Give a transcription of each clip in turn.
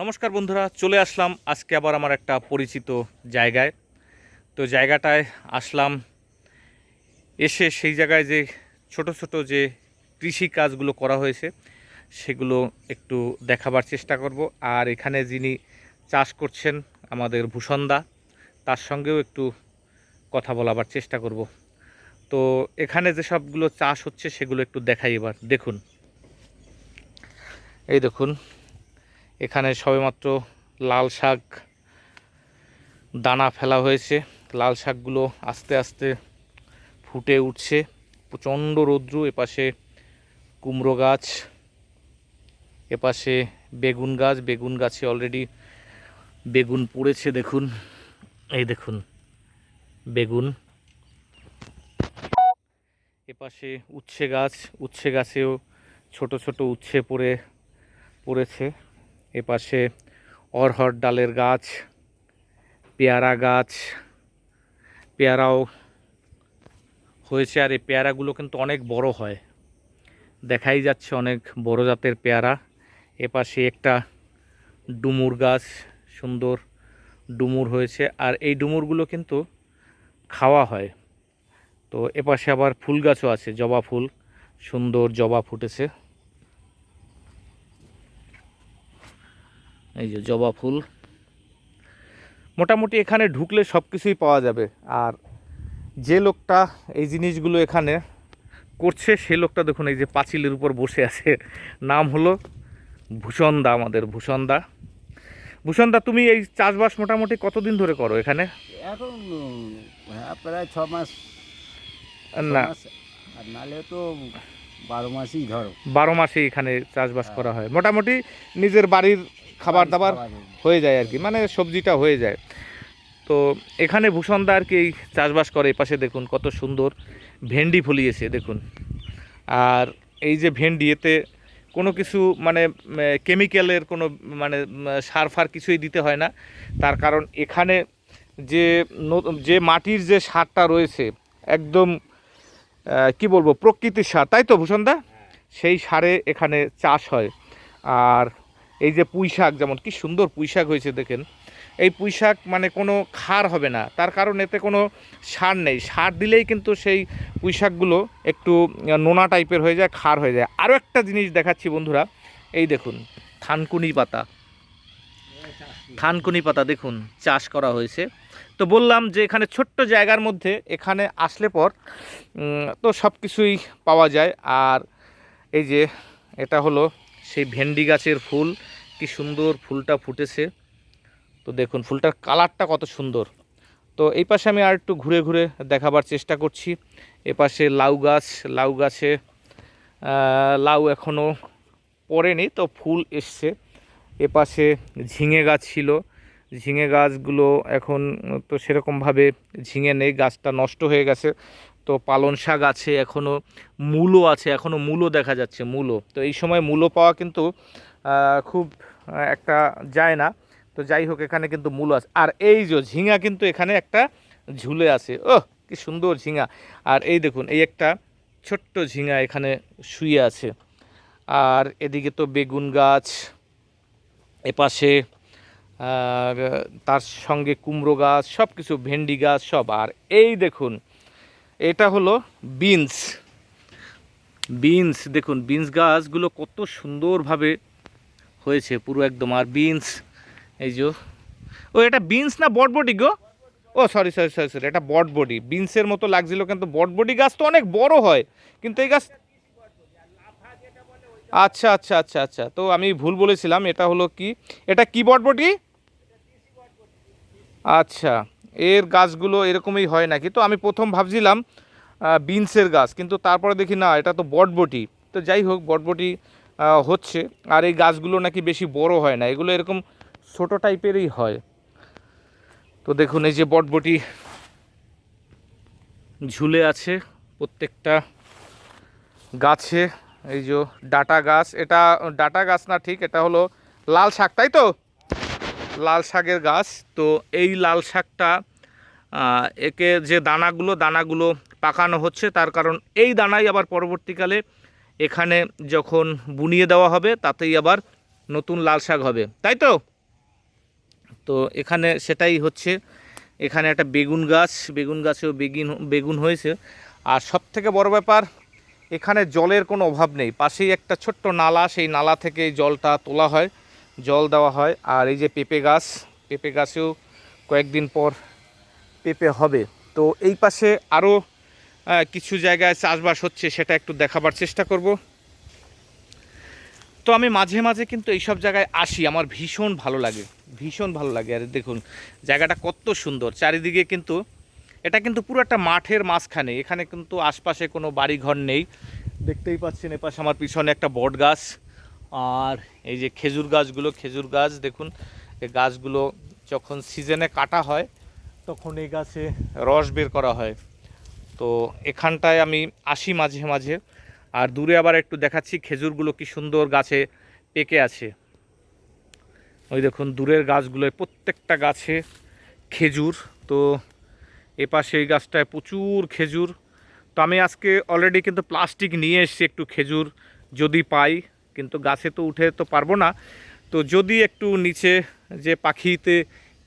নমস্কার বন্ধুরা, চলে আসলাম আজকে আবার আমার একটা পরিচিত জায়গায়। তো জায়গাটায় আসলাম, এসে সেই জায়গায় যে ছোট ছোট যে কৃষি কাজগুলো করা হয়েছে, সেগুলো একটু দেখাবার চেষ্টা করব। আর এখানে যিনি চাষ করছেন আমাদের ভূষণদা তার সঙ্গেও একটু কথা বলাবার চেষ্টা করব। তো এখানে যে সবগুলো চাষ হচ্ছে, সেগুলো একটু দেখাই এবার। দেখুন। এই দেখুন এখানে সবেমাত্র লাল শাক দানা ফেলা হয়েছে। লাল শাকগুলো আস্তে আস্তে ফুটে উঠছে। প্রচণ্ড রৌদ্র, এপাশে কুমড়ো গাছ, এপাশে বেগুন গাছ। বেগুন গাছে অলরেডি বেগুন পড়েছে, দেখুন। এই দেখুন, বেগুন। এপাশে উচ্ছে গাছ, উচ্ছে গাছেও ছোট ছোট উচ্ছে পড়ে, পড়েছে। এপাশে অরহর ডালের গাছ, পেয়ারা গাছ, পেয়ারাও হয়েছে। আর এই পেয়ারাগুলো কিন্তু অনেক বড় হয়। দেখাই যাচ্ছে অনেক বড় জাতের পেয়ারা। এপাশে একটা ডুমুর গাছ, সুন্দর ডুমুর হয়েছে। আর এই ডুমুরগুলো কিন্তু খাওয়া হয়। তো এপাশে আবার ফুল গাছও আছে, জবা ফুল, সুন্দর জবা ফুটেছে। এই যে জবা ফুল। মোটামুটি এখানে ঢুকলে সব কিছুই পাওয়া যাবে। আর যে লোকটা এই জিনিসগুলো এখানে করছে সে লোকটা দেখুন এই যে পাঁচিলের উপর বসে আছে। নাম হলো ভূষণদা আমাদের ভূষণদা। ভূষণদা তুমি এই চাষবাস মোটামুটি কতদিন ধরে করো এখানে? এখন হ্যাঁ প্রায় ছ মাস। না। মাস। নালে তো বারো মাসই ধরো। বারো মাসে এখানে চাষবাস করা হয়। মোটামুটি নিজের বাড়ির খাবার দাবার হয়ে যায়। আর কি মানে সবজিটা হয়ে যায়। তো এখানে ভূষণদা আর কি এই চাষবাস করে এই পাশে দেখুন কত সুন্দর ভেন্ডি ফলিয়েছে দেখুন। আর এই যে ভেন্ডি এতে কোনো কিছু মানে কেমিক্যালের কোনো মানে সার ফার কিছুই দিতে হয় না। তার কারণ এখানে যে যে মাটির যে সারটা রয়েছে একদম কি বলব প্রকৃতির সার তাই তো ভূষণদা? সেই সারে এখানে চাষ হয়। আর এই যে পুঁই শাক যেমন, কি সুন্দর পুঁই শাক হয়েছে দেখেন। এই পুঁই শাক মানে কোনো খার হবে না, তার কারণ এতে কোনো সার নেই। সার দিলেই কিন্তু সেই পুঁই শাকগুলো একটু নোনা টাইপের হয়ে যায় খার হয়ে যায়। আরও একটা জিনিস দেখাচ্ছি বন্ধুরা, এই দেখুন থানকুনি পাতা। থানকুনি পাতা দেখুন, চাষ করা হয়েছে। তো বললাম যে এখানে ছোট্ট জায়গার মধ্যে এখানে আসলে পর তো সব কিছুই পাওয়া যায়। আর এই যে, এটা হলো সেই ভেন্ডি গাছের ফুল, কি সুন্দর ফুলটা ফুটেছে। তো দেখুন, ফুলটার কালারটা কত সুন্দর। তো এই পাশে আমি আর একটু ঘুরে ঘুরে দেখাবার চেষ্টা করছি। এপাশে লাউ গাছ, লাউ গাছে লাউ এখনও পড়েনি, তো ফুল এসছে। এপাশে ঝিঙে গাছ ছিল। ঝিঙে গাছগুলো এখন তো সেরকমভাবে ঝিঙে নেই, গাছটা নষ্ট হয়ে গেছে। তো পালন শাক আছে এখনও মূলো আছে এখনও মূলো দেখা যাচ্ছে মূলো তো এই সময় মূলো পাওয়া কিন্তু খুব একটা যায় না। তো যাই হোক, এখানে কিন্তু মূলো আছে। আর এই যে ঝিঙা কিন্তু এখানে একটা ঝুলে আছে। ওহ, কি সুন্দর ঝিঙা। আর এই দেখুন, এই একটা ছোট্ট ঝিঙা এখানে শুয়ে আছে। আর এদিকে তো বেগুন গাছ, এপাশে তার সঙ্গে কুমড়ো গাছ সব কিছু ভেন্ডি গাছ, সব। আর এই দেখুন এটা হলো বিনস। বিনস, দেখুন, বিনস গাছগুলো কত সুন্দরভাবে হয়েছে, পুরো একদম। আর বিনস, এই যে, ও, এটা বিনস না বটবডি গো? ও সরি সরি সরি সরি এটা বটবডি বিনসের মতো লাগছিল কিন্তু বটবডি গাছ তো অনেক বড় হয়, কিন্তু এই গাছ আচ্ছা আচ্ছা আচ্ছা আচ্ছা তো আমি ভুল বলেছিলাম, এটা হলো কি? এটা কি বটবটি আচ্ছা। এর গাছগুলো এরকমই হয় নাকি? তো আমি প্রথম ভাবছিলাম বিনসের গাছ, কিন্তু তারপরে দেখি না, এটা তো বটবটি। তো যাই হোক, বটবটি হচ্ছে, আর এই গাছগুলো নাকি বেশি বড় হয় না, এগুলো এরকম ছোট টাইপেরই হয়। তো দেখুন, এই যে বটবটি ঝুলে আছে প্রত্যেকটা গাছে, এই যে ডাটা গাছ, এটা ডাটা গাছ না ঠিক, এটা হলো লাল শাক, তাই তো? লাল শাকের গাছ, তো এই লাল শাকটা একে যে দানাগুলো দানাগুলো পাকানো হচ্ছে তার কারণ এই দানাই আবার পরবর্তীকালে এখানে যখন বুনিয়ে দেওয়া হবে তাতেই আবার নতুন লাল শাক হবে। তাই তো? তো এখানে সেটাই হচ্ছে। এখানে একটা বেগুন গাছ, বেগুন গাছেও বেগুন বেগুন হয়েছে। আর সব থেকে বড় ব্যাপার, এখানে জলের কোনো অভাব নেই। পাশেই একটা ছোট্ট নালা, সেই নালা থেকে জলটা তোলা হয়। জল দেওয়া হয়। আর এই যে পেঁপে গাছ, পেঁপে গাছেও কয়েকদিন পর পেঁপে হবে। তো এই পাশে আরও কিছু জায়গায় চাষবাস হচ্ছে, সেটা একটু দেখাবার চেষ্টা করব। তো আমি মাঝে মাঝে কিন্তু এইসব জায়গায় আসি, আমার ভীষণ ভালো লাগে, ভীষণ ভালো লাগে। আর দেখুন, জায়গাটা কত সুন্দর, চারিদিকে কিন্তু, এটা কিন্তু পুরো একটা মাঠের মাঝখানে, এখানে কিন্তু আশপাশে কোনো বাড়ি ঘর নেই। দেখতেই পাচ্ছেন, এপাশে আমার পিছনে একটা বট গাছ আর এই যে খেজুর গাছগুলো, খেজুর গাছ দেখুন, এই গাছগুলো যখন সিজনে কাটা হয়, তখন এই গাছে রস বের করা হয়। তো এখানটায় আমি আসি মাঝে মাঝে, আর দূরে আবার একটু দেখাচ্ছি খেজুরগুলো কি সুন্দর গাছে পেকে আছে। ওই দেখুন, দূরের গাছগুলোয় প্রত্যেকটা গাছে খেজুর। তো এপাশে এই গাছটায় প্রচুর খেজুর। তো আমি আজকে অলরেডি কিন্তু প্লাস্টিক নিয়ে এসেছি একটু খেজুর যদি পাই। কিন্তু গাছে তো উঠে তো পারব না। তো যদি একটু নিচে যে পাখিতে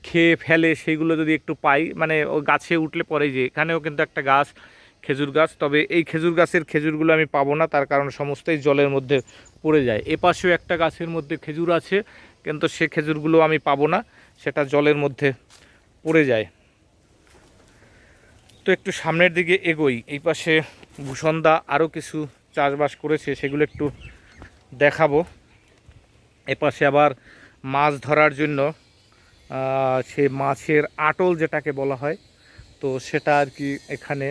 খেয়ে ফেলে সেইগুলো যদি একটু পাই মানে ও গাছে উঠলে পরে যে, এখানেও কিন্তু একটা গাছ, খেজুর গাছ, তবে এই খেজুর গাছের খেজুরগুলো আমি পাবো না, তার কারণ সমস্তই জলের মধ্যে পড়ে যায়। এপাশেও একটা গাছের মধ্যে খেজুর আছে, কিন্তু সে খেজুরগুলো আমি পাবো না, সেটা জলের মধ্যে পড়ে যায়। তো একটু সামনের দিকে এগোই। এই পাশে ভূষণদা আরও কিছু চাষবাস করেছে, সেগুলো একটু দেখাবো। এপাশে আবার মাছ ধরার জন্য সে মাছের আটল যেটাকে বলা হয়, তো সেটা আর কি এখানে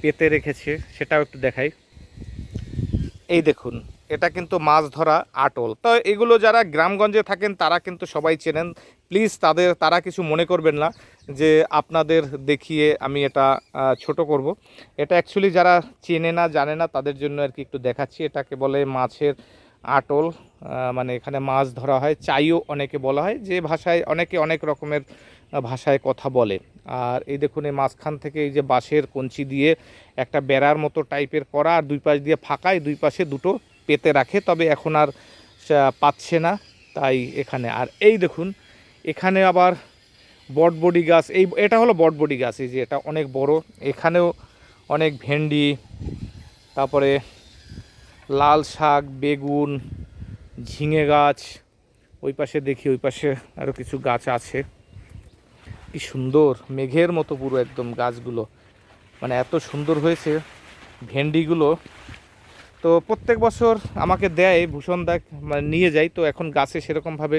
পেতে রেখেছে, সেটাও একটু দেখাই। এই দেখুন, এটা কিন্তু মাছ ধরা আটল। তো এগুলো যারা গ্রামগঞ্জে থাকেন, তারা কিন্তু সবাই চেনেন প্লিজ তাদের, তারা কিছু মনে করবেন না যে আপনাদের দেখিয়ে আমি এটা ছোট করব। এটা অ্যাকচুয়ালি যারা চেনে না, জানে না, তাদের জন্য আর কি একটু দেখাচ্ছি। এটাকে বলে মাছের আটল মানে এখানে মাছ ধরা হয়, চাইও অনেকে বলা হয়, যে ভাষায় অনেকে অনেক রকমের ভাষায় কথা বলে। আর এই দেখুন, এই মাঝখান থেকে এই যে বাঁশের কঞ্চি দিয়ে একটা বেড়ার মতো টাইপের করা, আর দুই পাশ দিয়ে ফাঁকায় দুই পাশে দুটো পেতে রাখে, তবে এখন আর পাচ্ছে না, তাই এখানে। আর এই দেখুন এখানে আবার বটবডি গাছ, এই এটা হলো বটবডি গাছ, এই যে এটা অনেক বড়। এখানেও অনেক ভেন্ডি, তারপরে লাল শাক, বেগুন, ঝিঙে গাছ, ওই পাশে দেখি, ওই পাশে আরও কিছু গাছ আছে। কি সুন্দর, মেঘের মতো পুরো একদম গাছগুলো। মানে এত সুন্দর হয়েছে ভেন্ডিগুলো। তো প্রত্যেক বছর আমাকে দেয়, ভূষণ দাগ মানে নিয়ে যাই তো এখন গাছে সেরকমভাবে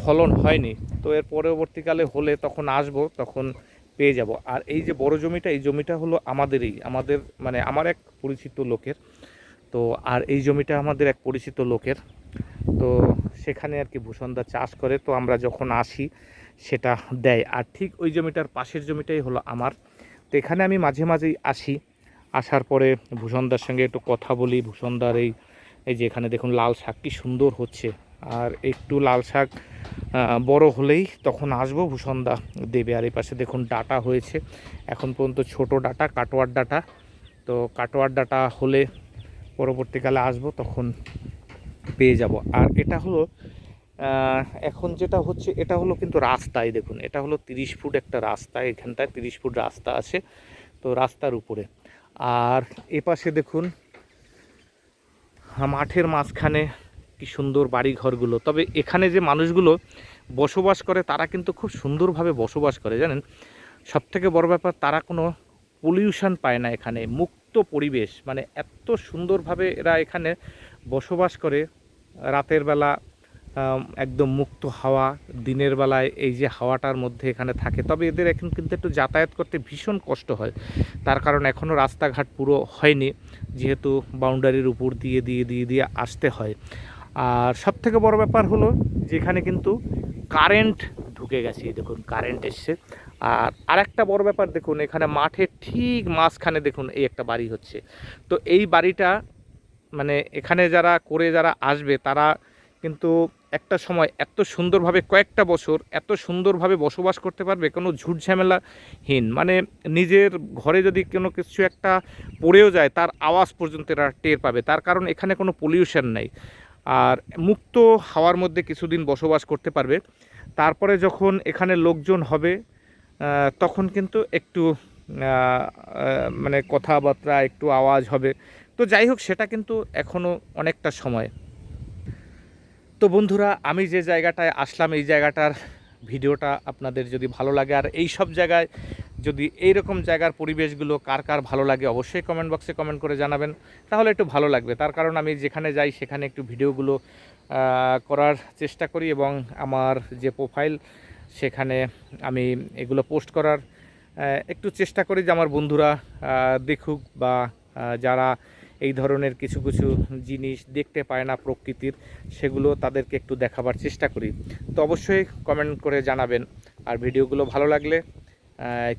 ফলন হয়নি। তো এর পরবর্তীকালে হলে তখন আসব, তখন পেয়ে যাব। আর এই যে বড় জমিটা, এই জমিটা হলো আমাদেরই, আমাদের মানে আমার এক পরিচিত লোকের। তো আর এই জমিটা আমাদের এক পরিচিত লোকের। তো সেখানে আর কি ভূষণদা চাষ করে, তো আমরা যখন আসি, সেটা দেয়। আর ঠিক ওই জমিটার পাশের জমিটাই হলো আমার। তো এখানে আমি মাঝে মাঝেই আসি। আসার পরে ভূষণদার সঙ্গে একটু কথা বলি। ভূষণদার এই এই যে এখানে দেখুন লাল শাক কি সুন্দর হচ্ছে। আর একটু লাল শাক বড় হলেই তখন আসব ভূষণদা দেবে। আর এই পাশে দেখুন ডাটা হয়েছে। এখন পর্যন্ত ছোট ডাটা, কাটোয়ার ডাটা। তো কাটোয়ার ডাটা হলে পরবর্তীকালে আসব, তখন পেয়ে যাব। আর এটা হলো এখন যেটা হচ্ছে, এটা হলো কিন্তু রাস্তায় দেখুন। এটা হলো তিরিশ ফুট একটা রাস্তা। এখানটায় তিরিশ ফুট রাস্তা আছে। তো রাস্তার উপরে। আর এপাশে দেখুন, মাঠের মাঝখানে কি সুন্দর বাড়ি ঘরগুলো তবে এখানে যে মানুষগুলো বসবাস করে, তারা কিন্তু খুব সুন্দরভাবে বসবাস করে, জানেন? সব থেকে বড় ব্যাপার, তারা কোনো পলিউশন পায় না এখানে, মুক্ত পরিবেশ। মানে এত সুন্দরভাবে এরা এখানে বসবাস করে, রাতের বেলা একদম মুক্ত হাওয়া, দিনের বেলায় এই যে হাওয়াটার মধ্যে এখানে থাকে। তবে এদের এখন কিন্তু একটু যাতায়াত করতে ভীষণ কষ্ট হয়। তার কারণ এখনও রাস্তাঘাট পুরো হয়নি, যেহেতু বাউন্ডারির উপর দিয়ে দিয়ে দিয়ে দিয়ে আসতে হয়। আর সব থেকে বড় ব্যাপার হলো যেখানে কিন্তু কারেন্ট ঢুকে গেছে দেখুন কারেন্ট এসছে। আর আরেকটা বড় ব্যাপার দেখুন, এখানে মাঠের ঠিক মাঝখানে দেখুন এই একটা বাড়ি হচ্ছে। তো এই বাড়িটা মানে এখানে যারা, করে যারা আসবে, তারা কিন্তু একটা সময় এত সুন্দরভাবে কয়েকটা বছর এত সুন্দরভাবে বসবাস করতে পারবে, কোনো ঝুট ঝামেলাহীন মানে নিজের ঘরে যদি কোনো কিছু একটা পড়েও যায়, তার আওয়াজ পর্যন্ত এরা টের পাবে। তার কারণ এখানে কোনো পলিউশন নাই। আর মুক্ত হাওয়ার মধ্যে কিছুদিন বসবাস করতে পারবে। তারপরে যখন এখানে লোকজন হবে তখন কিন্তু একটু মানে কথাবার্তা, একটু আওয়াজ হবে। তো যাই হোক, সেটা কিন্তু এখনও অনেকটা সময়। তো বন্ধুরা, আমি যে জায়গাটায় আসলাম, এই জায়গাটার ভিডিওটা আপনাদের যদি ভালো লাগে, আর এই সব জায়গায় যদি এই রকম জায়গার পরিবেশগুলো কার কার ভালো লাগে, অবশ্যই কমেন্ট বক্সে কমেন্ট করে জানাবেন। তাহলে একটু ভালো লাগবে। তার কারণ আমি যেখানে যাই, সেখানে একটু ভিডিওগুলো করার চেষ্টা করি এবং আমার যে প্রোফাইল সেখানে আমি এগুলো পোস্ট করার একটু চেষ্টা করি যে আমার বন্ধুরা দেখুক বা যারা এই ধরনের কিছু কিছু জিনিস দেখতে পায় না প্রকৃতির, সেগুলো তাদেরকে একটু দেখাবার চেষ্টা করি। তো অবশ্যই কমেন্ট করে জানাবেন। আর ভিডিওগুলো ভালো লাগলে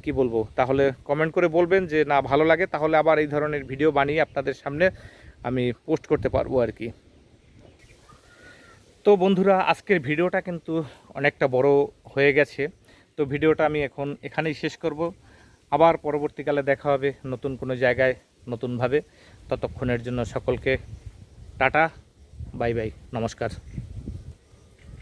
কি বলব? তাহলে কমেন্ট করে বলবেন যে, না, ভালো লাগে। তাহলে আবার এই ধরনের ভিডিও বানিয়ে আপনাদের সামনে আমি পোস্ট করতে পারব আর কি। তো বন্ধুরা, আজকের ভিডিওটা কিন্তু অনেকটা বড় হয়ে গেছে। তো ভিডিওটা আমি এখন এখানেই শেষ করব। আবার পরবর্তীকালে দেখা হবে নতুন কোনো জায়গায় নতুনভাবে। ততক্ষণের জন্য সকলকে টাটা বাই বাই নমস্কার।